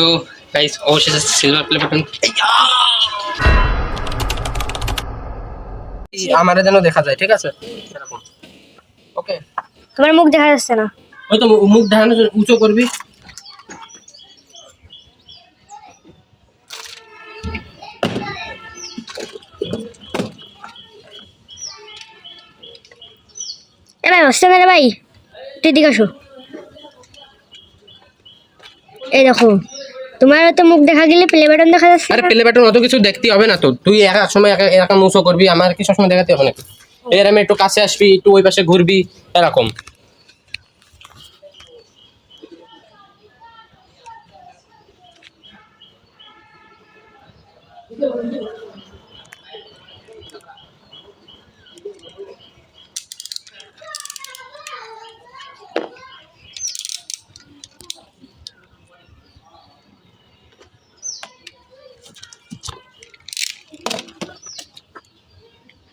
তো গাইস অবশেষে silver play button আমারে যেন দেখা যায় ঠিক আছে? ওকে তোমার মুখ দেখা যাচ্ছে না। ওই তো মুখ দেখানো উঁচু করবি। এ ভাই হচ্ছে না রে ভাই? এদিকে আসো। এই দেখো। তোমার তো মুখ দেখা গেলে প্লে বাটন দেখা যাচ্ছে। আরে। প্লে বাটন অত কিছু দেখতে হবে না তো। তুই একা সময় একা একা মুছো করবি, আমার কি সবসময় দেখাতে হবে নাকি? এর আমি একটু কাছে আসবি, একটু ওই পাশে ঘুরবি, এরকম।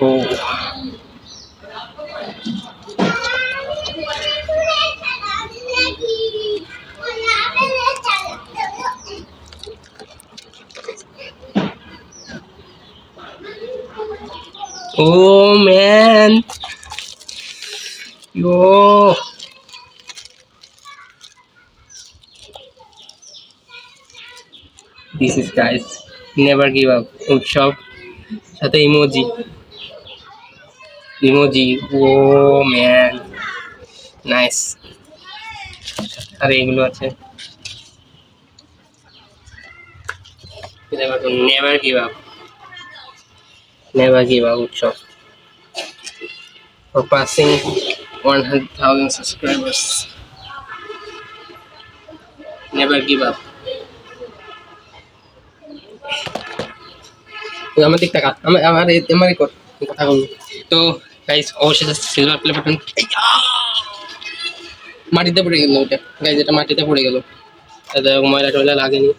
Oh O man. Yo this is guys never give up Utsab সাথে ইমোজি ইমোজি ও ম্যান নাইস আর এগুলো আছে। Never give up never give up Utsab. For passing 100,000 subscribers. Never give up. আমার দিক টাকা আমার আমার কর। কথা বলবি তো গাইস অবশেষে সিলভার প্লে বাটন মাটিতে পড়ে গেল ওটা গাইজ এটা মাটিতে পড়ে গেল তাতে ময়লা টয়লা লাগেনি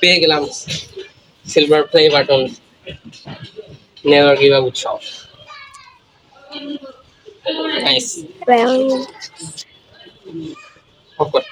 পেয়ে গেলাম silver play button never give up Utsab nice এবার আমি- অফ কর